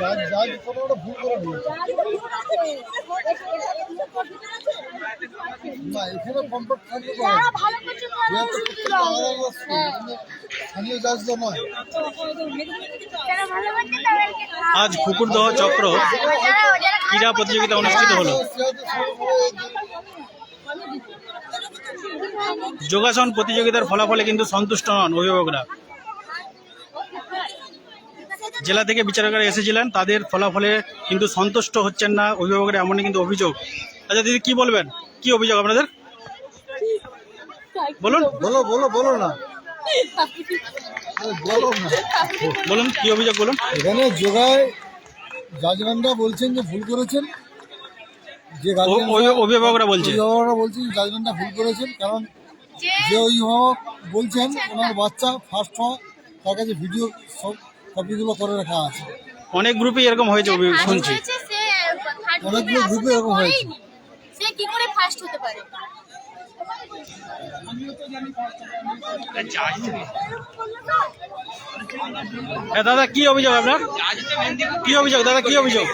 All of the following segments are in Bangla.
জাজ জাজ কোনো একটা ভুল করে দিয়েছে না এখানে কমপ্লিট থাকলে স্থানীয় জাজ তো নয়। আজ কুকুরদহ চক্র ক্রীড়া প্রতিযোগিতা অনুষ্ঠিত হলো। যোগাসন প্রতিযোগিতার ফলাফলে কিন্তু সন্তুষ্ট নন অভিভাবকরা। জেলা থেকে বিচারকরা এসেছিলেন তাদের ফলাফলে কিন্তু সন্তুষ্ট হচ্ছেন না অভিভাবকরা এমনই কিন্তু অভিযোগ। আচ্ছা দিদি কি বলবেন? কি অভিযোগ আপনাদের? বলুন। বলো বলো বলো না। বলো না বলুন কি অভিযোগ বলুন। এখানে যোগায় জাজম্যানরা বলছেন যে ভুল করেছেন। যে অভিভাবকরা বলছেন। অভিভাবকরা বলছেন জাজম্যানরা ভুল করেছেন কারণ যে অভিভাবক বলছেন ওনার বাচ্চা ফার্স্ট হওয়া তার কাছে ভিডিও সব কপিগুলো করে রাখা আছে। অনেক গ্রুপে এরকম হয়েছে শুনছি। অনেকগুলো গ্রুপে এরকম হয়েছে। সে কি করে ফার্স্ট হতে পারে? দাদা কি অভিযোগ আপনার? কি অভিযোগ দাদা কি অভিযোগ?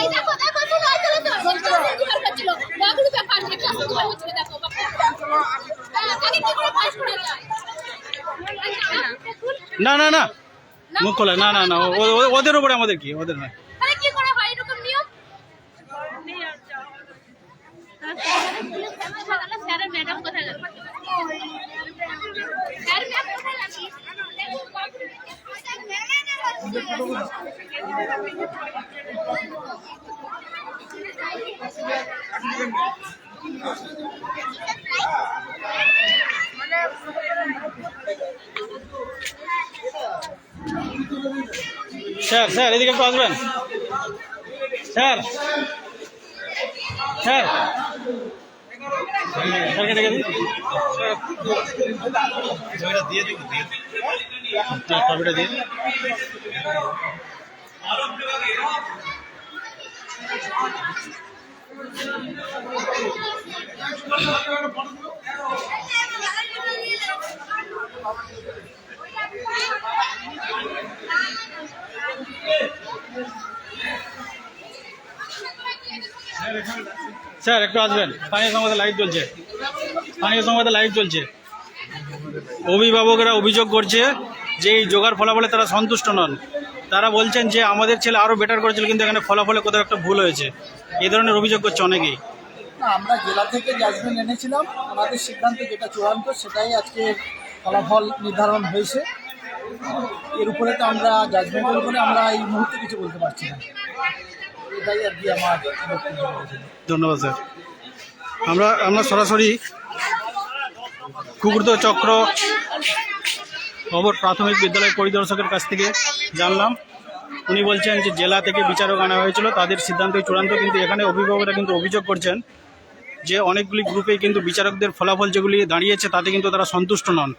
এই দেখো না না না। মুখ খোলা না না না। ওদের উপরে আমাদের কি? ওদের না আরে কি স্যার স্যার এদিকে একটু আসবেন। Sir sir. স্যারকে ডেকে দিন। দিয়ে দিন। স্যার, একটু আসবেন। স্থানীয় সংবাদে লাইভ চলছে। স্থানীয় সংবাদে লাইভ চলছে। অভিভাবকরা অভিযোগ করছে যে এই যোগার ফলাফলে তারা সন্তুষ্ট নন। তারা বলছেন যে আমাদের ছেলে আরও বেটার করেছিল, কিন্তু এখানে ফলাফলে কোথাও একটা ভুল হয়েছে। এই ধরনের অভিযোগ করছে অনেকেই। আমরা জেলা থেকে জাজমেন্ট এনেছিলাম। আমাদের সিদ্ধান্ত যেটা চূড়ান্ত, সেটাই আজকে ফলাফল নির্ধারণ হয়েছে। এর উপরে তো আমরা জাজমেন্টের উপরে আমরা এই মুহূর্তে কিছু বলতে পারছি না। ধন্যবাদ, স্যার। আমরা আমরা সরাসরি কুকুরদ চক্র খবর প্রাথমিক বিদ্যালয় পরিদর্শকের কাছ থেকে জানলাম। উনি বলছেন যে জেলা থেকে বিচারক আনা হয়েছিল, তাদের সিদ্ধান্ত চূড়ান্ত, কিন্তু এখানে অভিভাবকরা কিন্তু অভিযোগ করছেন যে অনেকগুলি গ্রুপেই কিন্তু বিচারকদের ফলাফল যেগুলি দাঁড়িয়েছে, তাতে কিন্তু তারা সন্তুষ্ট নন।